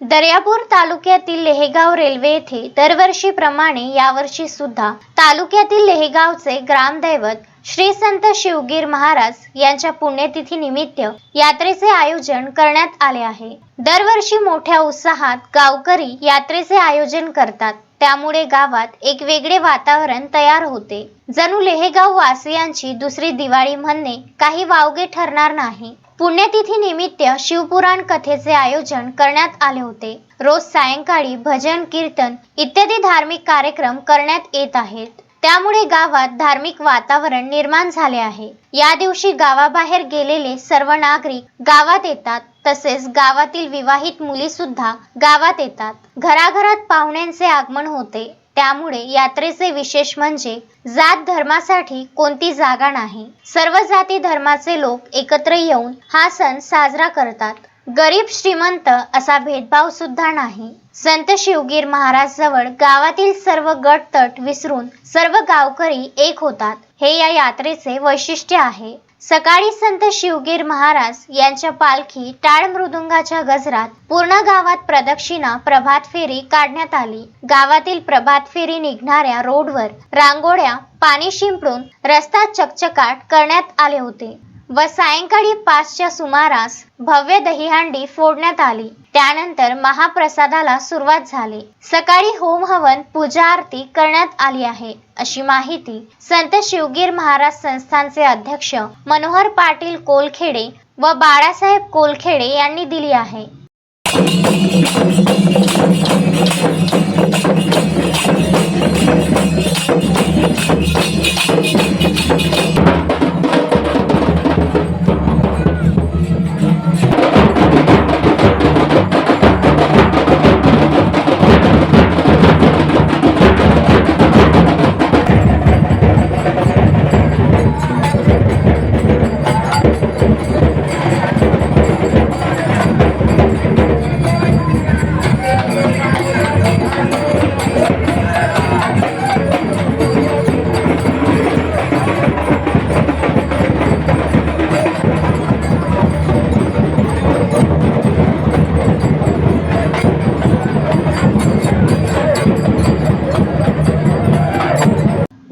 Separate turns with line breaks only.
दर्यापूर तालुक्यातील लेहेगाव रेल्वे येथे दरवर्षीप्रमाणे यावर्षी सुद्धा तालुक्यातील लेहेगावचे ग्रामदैवत श्री संत शिवगीर महाराज यांच्या पुण्यतिथी निमित्त यात्रेचे आयोजन करण्यात आले आहे. दरवर्षी मोठ्या उत्साहात गावकरी यात्रेचे आयोजन करतात. त्यामुळे गावात एक वेगळे वातावरण तयार होते. जणू लेहेगाव वासियांची दुसरी दिवाळी म्हणणे काही वावगे ठरणार नाही. पुण्यतिथी निमित्त शिवपुराण कथेचे आयोजन करण्यात आले होते. रोज सायंकाळी भजन कीर्तन इत्यादी धार्मिक कार्यक्रम करण्यात येत आहेत. त्यामुळे गावात धार्मिक वातावरण निर्माण झाले आहे. या दिवशी गावाबाहेर गेलेले सर्व नागरिक गावात येतात. तसेच गावातील विवाहित मुली सुद्धा गावात येतात. घराघरात पाहुण्यांचे आगमन होते. त्यामुळे यात्रेचे विशेष म्हणजे जात धर्मासाठी कोणती जागा नाही. सर्व जाती धर्माचे लोक एकत्र येऊन हा सण साजरा करतात. गरीब श्रीमंत असा भेदभाव सुद्धा नाही. संत शिवगीर महाराज जवळ गावातील सर्व गट तट विसरून सर्व गावकरी एक होतात. हे या यात्रेचे वैशिष्ट्य आहे. सकाळी संत शिवगीर महाराज यांच्या पालखी टाळ मृदुंगाच्या गजरात पूर्ण गावात प्रदक्षिणा प्रभात फेरी काढण्यात आली. गावातील प्रभात फेरी निघणाऱ्या रोडवर रांगोळ्या पाणी शिंपडून रस्ता चकचकाट करण्यात आले होते. व सायंकाळी पाचच्या सुमारास भव्य दहीहंडी फोडण्यात आली. त्यानंतर महाप्रसादाला सुरुवात झाली. सकाळी होम हवन पूजा आरती करण्यात आली आहे. अशी माहिती संत शिवगीर महाराज संस्थानचे अध्यक्ष मनोहर पाटील कोलखेडे व बाळासाहेब कोलखेडे यांनी दिली आहे.